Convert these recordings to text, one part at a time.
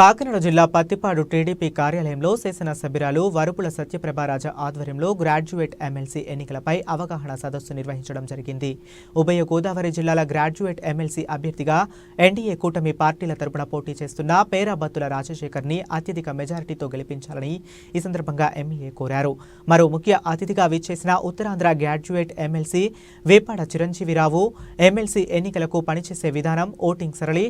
కాకినాడ జిల్లా పత్తిపాడు టీడీపీ కార్యాలయంలో శాసనసభ్యురాలు వరుపుల సత్యప్రభారాజ ఆధ్వర్యంలో గ్రాడ్యుయేట్ ఎమ్మెల్సీ ఎన్నికలపై అవగాహన సదస్సు నిర్వహించడం జరిగింది. ఉభయ గోదావరి జిల్లాల గ్రాడ్యుయేట్ ఎమ్మెల్సీ అభ్యర్థిగా ఎన్డీఏ కూటమి పార్టీల తరపున పోటీ చేస్తున్న పేరాబత్తుల రాజశేఖర్ని అత్యధిక మెజారిటీతో గెలిపించాలని ఈ సందర్భంగా ఎమ్మెల్యే కోరారు. మరో ముఖ్య అతిథిగా విచ్చేసిన Uttarandhra graduate MLC Vepada Chiranjeevi Rao MLC ఎన్నికలకు పనిచేసే విధానం ఓటింగ్ సరళి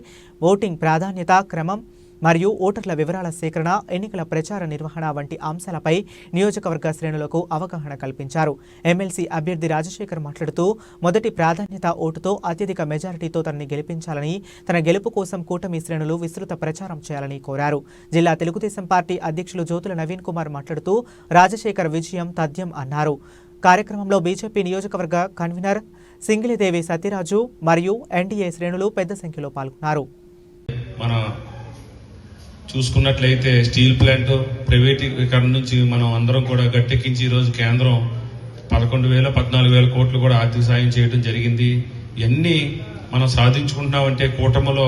ఓటింగ్ ప్రాధాన్యత క్రమం మరియు ఓటర్ల వివరాల సేకరణ ఎన్నికల ప్రచార నిర్వహణ వంటి అంశాలపై నియోజకవర్గ శ్రేణులకు అవగాహన కల్పించారు. ఎమ్మెల్సీ అభ్యర్థి రాజశేఖర్ మాట్లాడుతూ మొదటి ప్రాధాన్యత ఓటుతో అత్యధిక మెజారిటీతో తనని గెలిపించాలని తన గెలుపు కోసం కూటమి శ్రేణులు విస్తృత ప్రచారం చేయాలని కోరారు. జిల్లా తెలుగుదేశం పార్టీ అధ్యక్షులు జ్యోతుల నవీన్ కుమార్ మాట్లాడుతూ రాజశేఖర్ విజయం తథ్యం అన్నారు. కార్యక్రమంలో బీజేపీ నియోజకవర్గ కన్వీనర్ సింగిలిదేవి సత్యరాజు మరియు ఎన్డీఏ శ్రేణులు పెద్ద సంఖ్యలో పాల్గొన్నారు. మన చూసుకున్నట్లయితే స్టీల్ ప్లాంట్ ప్రైవేటీకరణ నుంచి మనం అందరం కూడా గట్టెక్కించి ఈరోజు కేంద్రం పదకొండు వేల పద్నాలుగు వేల కోట్లు కూడా ఆర్థిక సాయం చేయడం జరిగింది. ఇవన్నీ మనం సాధించుకుంటున్నామంటే కూటమిలో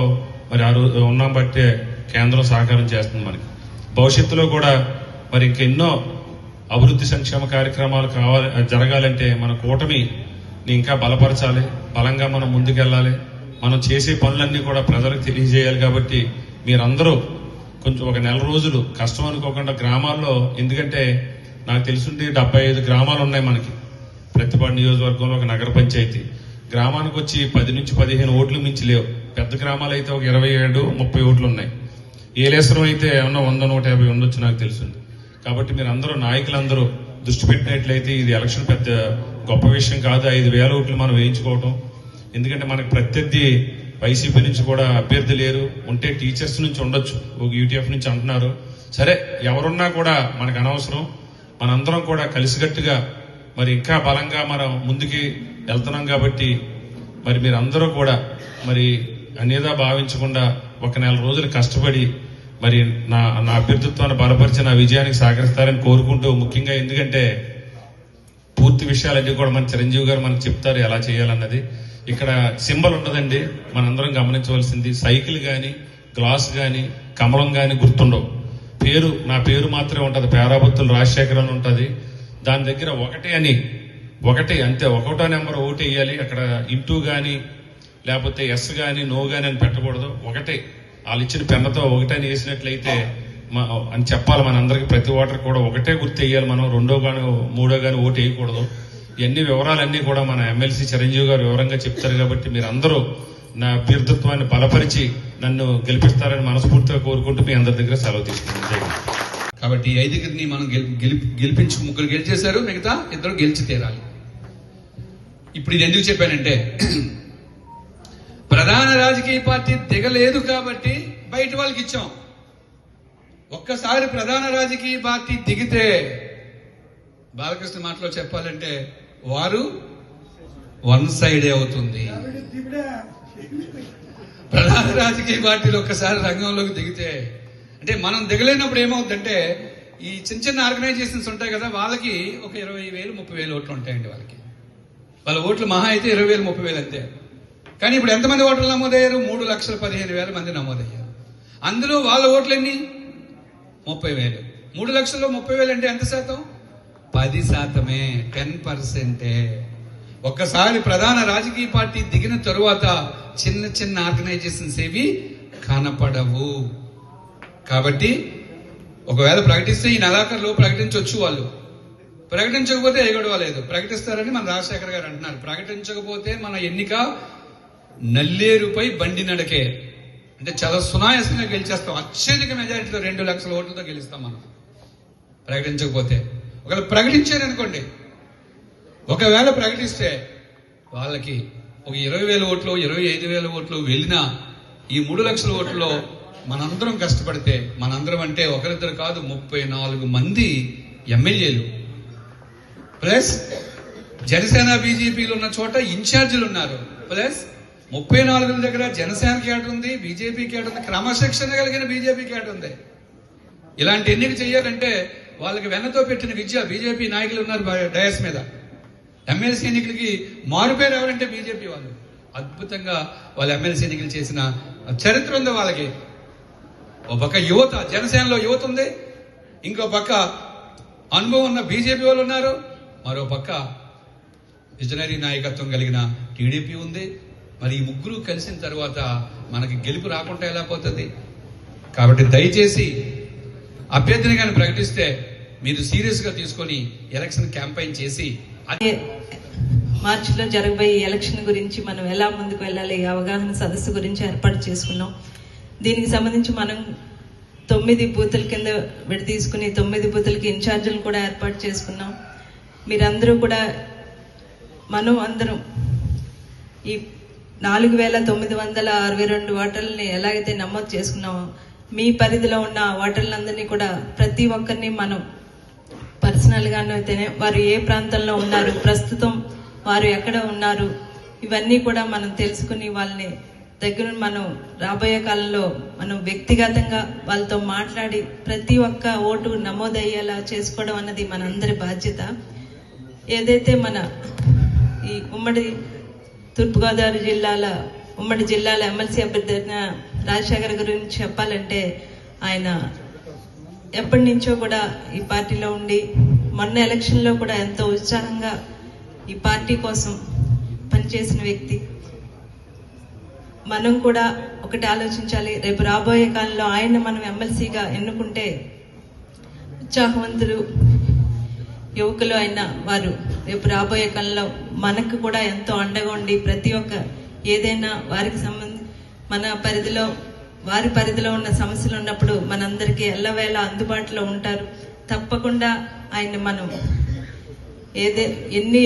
మరి ఆ రోజు ఉన్నాం బట్టే కేంద్రం సహకారం చేస్తుంది మనకి. భవిష్యత్తులో కూడా మరి ఇంకెన్నో అభివృద్ధి సంక్షేమ కార్యక్రమాలు కావాలి జరగాలంటే మన కూటమి ఇంకా బలపరచాలి బలంగా మనం ముందుకెళ్ళాలి. మనం చేసే పనులన్నీ కూడా ప్రజలకు తెలియజేయాలి కాబట్టి మీరందరూ కొంచెం ఒక నెల రోజులు కష్టం అనుకోకుండా గ్రామాల్లో ఎందుకంటే నాకు తెలుసుండి డెబ్బై ఐదు గ్రామాలు ఉన్నాయి మనకి. ప్రతిపాడు నియోజకవర్గంలో ఒక నగర పంచాయతీ. గ్రామానికి వచ్చి పది నుంచి పదిహేను ఓట్లు మించి లేవు. పెద్ద గ్రామాలు అయితే ఒక ఇరవై ఏడు ముప్పై ఓట్లు ఉన్నాయి. ఏలేశ్వరం అయితే ఏమన్నా వంద నూట యాభై ఉండొచ్చు నాకు తెలుసుంది కాబట్టి మీరు అందరూ నాయకులందరూ దృష్టి పెట్టినట్లయితే ఇది ఎలక్షన్ పెద్ద గొప్ప విషయం కాదు. ఐదు వేల ఓట్లు మనం వేయించుకోవటం. ఎందుకంటే మనకి ప్రత్యర్థి వైసీపీ నుంచి కూడా అభ్యర్థి లేరు. ఉంటే టీచర్స్ నుంచి ఉండొచ్చు. ఒక యూటీఎఫ్ నుంచి అంటున్నారు. సరే ఎవరున్నా కూడా మనకు అనవసరం. మనందరం కూడా కలిసికట్టుగా మరి ఇంకా బలంగా మనం ముందుకి వెళ్తున్నాం కాబట్టి మరి మీరు అందరూ కూడా మరి అనేదా భావించకుండా ఒక నెల రోజులు కష్టపడి మరి నా నా అభ్యర్థిత్వాన్ని బలపరిచి నా విజయానికి సహకరిస్తారని కోరుకుంటూ ముఖ్యంగా ఎందుకంటే పూర్తి విషయాలన్నీ కూడా మన చిరంజీవి గారు మనకు చెప్తారు ఎలా చేయాలన్నది. ఇక్కడ సింబల్ ఉండదండి మనందరం గమనించవలసింది సైకిల్ కానీ గ్లాస్ కానీ కమలం కానీ గుర్తుండవు. పేరు నా పేరు మాత్రమే ఉంటుంది. పేరాబత్తులు రాజశేఖర్ అని ఉంటుంది. దాని దగ్గర ఒకటే అని ఒకటి అంతే. ఒకటో నెంబర్ ఒకటి వేయాలి. అక్కడ ఇంటూ కానీ లేకపోతే ఎస్ కానీ నో కానీ అని పెట్టకూడదు. ఒకటే. వాళ్ళు ఇచ్చిన పెన్నతో ఒకటని వేసినట్లయితే అని చెప్పాలి మనందరికీ. ప్రతి ఓటర్ కూడా ఒకటే గుర్తు వేయాలి మనం. రెండో కానీ మూడో కానీ ఓటు వేయకూడదు. ఇవన్నీ వివరాలన్నీ కూడా మన ఎమ్మెల్సీ చిరంజీవి గారు వివరంగా చెప్తారు కాబట్టి మీరు అందరూ నా అభ్యర్థిత్వాన్ని బలపరిచి నన్ను గెలిపిస్తారని మనస్ఫూర్తిగా కోరుకుంటూ మీ అందరి దగ్గర సెలవు తీసుకున్నాను కాబట్టి ఈ ఐదుగురిని మనం గెలి- గెలి- గెలిపించి ముగ్గురు గెలిచేశారు మిగతా ఇద్దరు గెలిచి తీరాలి. ఇప్పుడు ఇది ఎందుకు చెప్పానంటే ప్రధాన రాజకీయ పార్టీ దిగలేదు కాబట్టి బయట వాళ్ళకి ఇచ్చాం. ఒక్కసారి ప్రధాన రాజకీయ పార్టీ దిగితే బాలకృష్ణ మాటలో చెప్పాలంటే వారు వన్ సైడే అవుతుంది. ప్రధాన రాజకీయ పార్టీలు ఒక్కసారి రంగంలోకి దిగితే అంటే మనం దిగలేనప్పుడు ఏమవుతుందంటే ఈ చిన్న చిన్న ఆర్గనైజేషన్స్ ఉంటాయి కదా వాళ్ళకి ఒక ఇరవై వేలు ముప్పై వేలు ఓట్లు ఉంటాయండి వాళ్ళకి. వాళ్ళ ఓట్లు మహా అయితే ఇరవై వేలు ముప్పై వేలు అంతే. కానీ ఇప్పుడు ఎంతమంది ఓట్లు నమోదయ్యారు? మూడు లక్షల పదిహేను వేల మంది నమోదయ్యారు. అందులో వాళ్ళ ఓట్లు ఎన్ని ముప్పై వేలు. మూడు లక్షల్లో ముప్పై వేలు అంటే ఎంత శాతం? పది శాతమే టెన్ పర్సెంటే. ఒక్కసారి ప్రధాన రాజకీయ పార్టీ దిగిన తరువాత చిన్న చిన్న ఆర్గనైజేషన్స్ ఏవి కనపడవు. కాబట్టి ఒకవేళ ప్రకటిస్తే ఈ నెలాఖరులో ప్రకటించవచ్చు వాళ్ళు. ప్రకటించకపోతే ఎగడవలేదు ప్రకటిస్తారని మన రాజశేఖర్ గారు అంటున్నారు. ప్రకటించకపోతే మన ఎన్నిక నల్లేరుపై బండి నడకే. అంటే చాలా సునాయాసంగా గెలిచేస్తాం. అత్యధిక మెజారిటీతో రెండు లక్షల ఓట్లతో గెలుస్తాం మనం. ప్రకటించకపోతే. ఒకవేళ ప్రకటించారనుకోండి ఒకవేళ ప్రకటిస్తే వాళ్ళకి ఒక ఇరవై వేల ఓట్లు ఇరవై ఐదు వేల ఓట్లు వెళ్ళినా ఈ మూడు లక్షల ఓట్లో మనందరం కష్టపడితే మనందరం అంటే ఒకరిద్దరు కాదు ముప్పై నాలుగు మంది ఎమ్మెల్యేలు. ప్లస్ జనసేన బీజేపీలు ఉన్న చోట ఇన్ఛార్జీలు ఉన్నారు. ప్లస్ ముప్పై నాలుగు దగ్గర జనసేన కేట ఉంది బీజేపీ కేట ఉంది క్రమశిక్షణ కలిగిన బీజేపీ కేట ఉంది. ఇలాంటి ఎన్నిక చేయాలంటే వాళ్ళకి వెన్నతో పెట్టిన విద్య బీజేపీ నాయకులు ఉన్నారు బ- డయాస్ మీద. ఎమ్మెల్సీ ఎన్నికలకి మారుపేరు ఎవరంటే బీజేపీ వాళ్ళు. అద్భుతంగా వాళ్ళు ఎమ్మెల్సీ ఎన్నికలు చేసిన చరిత్ర ఉంది వాళ్ళకి. ఒక పక్క యువత జనసేనలో యువత ఉంది. ఇంకో పక్క అనుభవం ఉన్న బీజేపీ వాళ్ళు ఉన్నారు. మరో పక్క విజనరీ నాయకత్వం కలిగిన టీడీపీ ఉంది. మరి ఈ ముగ్గురు కలిసిన తర్వాత మనకి గెలుపు రాకుండా ఎలా పోతుంది? కాబట్టి దయచేసి అభ్యర్థిని కానీ ప్రకటిస్తే మీరు సీరియస్గా తీసుకొని ఎలక్షన్ క్యాంపెయిన్ చేసి అది మార్చిలో జరగబోయే ఎలక్షన్ గురించి మనం ఎలా ముందుకు వెళ్ళాలి అవగాహన సదస్సు గురించి ఏర్పాటు చేసుకున్నాం. దీనికి సంబంధించి మనం తొమ్మిది బూతుల కింద విడి తీసుకుని తొమ్మిది బూతులకి ఇన్ఛార్జీలు కూడా ఏర్పాటు చేసుకున్నాం. మీరందరూ కూడా మనం అందరం ఈ నాలుగు వేల తొమ్మిది వందల అరవై రెండు ఓటర్లని ఎలాగైతే నమోదు చేసుకున్నామో మీ పరిధిలో ఉన్న ఓటర్లందరినీ కూడా ప్రతి ఒక్కరిని మనం పర్సనల్ అయితేనే వారు ఏ ప్రాంతంలో ఉన్నారు ప్రస్తుతం వారు ఎక్కడ ఉన్నారు ఇవన్నీ కూడా మనం తెలుసుకుని వాళ్ళని దగ్గర మనం రాబోయే కాలంలో మనం వ్యక్తిగతంగా వాళ్ళతో మాట్లాడి ప్రతి ఒక్క ఓటు నమోదయ్యేలా చేసుకోవడం అన్నది మనందరి బాధ్యత. ఏదైతే మన ఈ ఉమ్మడి తూర్పుగోదావరి జిల్లాల ఉమ్మడి జిల్లాల ఎమ్మెల్సీ అభ్యర్థి రాజశేఖర్ గురించి చెప్పాలంటే ఆయన ఎప్పటి నుంచో కూడా ఈ పార్టీలో ఉండి మొన్న ఎలక్షన్లో కూడా ఎంతో ఉత్సాహంగా ఈ పార్టీ కోసం పనిచేసిన వ్యక్తి. మనం కూడా ఒకటి ఆలోచించాలి. రేపు రాబోయే కాలంలో ఆయన మనం ఎమ్మెల్సీగా ఎన్నుకుంటే ఉత్సాహవంతులు యువకులు అయిన వారు రేపు రాబోయే కాలంలో మనకు కూడా ఎంతో అండగా ఉండి ప్రతి ఒక్క ఏదైనా వారికి సంబంధ మన పరిధిలో వారి పరిధిలో ఉన్న సమస్యలు ఉన్నప్పుడు మనందరికీ ఎల్లవేళ అందుబాటులో ఉంటారు. తప్పకుండా ఆయన్ని మనం ఏదే ఎన్ని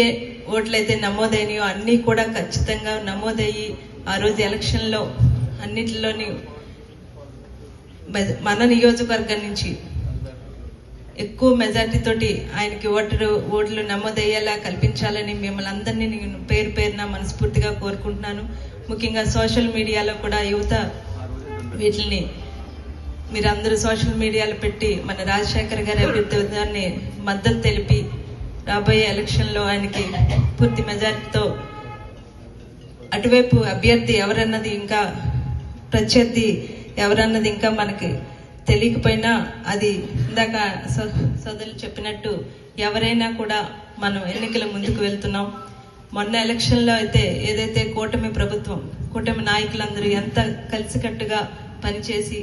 ఓట్లయితే నమోదైనాయో అన్నీ కూడా ఖచ్చితంగా నమోదయ్యి ఆ రోజు ఎలక్షన్లో అన్నిటిలోని మన నియోజకవర్గం నుంచి ఎక్కువ మెజార్టీతోటి ఆయనకి ఓటరు ఓట్లు నమోదయ్యేలా కల్పించాలని మిమ్మల్ని అందరినీ నేను పేరు పేరున మనస్ఫూర్తిగా కోరుకుంటున్నాను. ముఖ్యంగా సోషల్ మీడియాలో కూడా యువత వీటిని మీరందరూ సోషల్ మీడియాలో పెట్టి మన రాజశేఖర్ గారి అభ్యర్థాన్ని మద్దతు తెలిపి రాబోయే ఎలక్షన్లో ఆయనకి పూర్తి మెజార్టీతో అటువైపు అభ్యర్థి ఎవరన్నది ఇంకా ప్రత్యర్థి ఎవరన్నది ఇంకా మనకి తెలియకపోయినా అది ఇందాక సోదరులు చెప్పినట్టు ఎవరైనా కూడా మనం ఎన్నికల ముందుకు వెళ్తున్నాం. మొన్న ఎలక్షన్లో అయితే ఏదైతే కూటమి ప్రభుత్వం కూటమి నాయకులందరూ ఎంత కలిసికట్టుగా పనిచేసి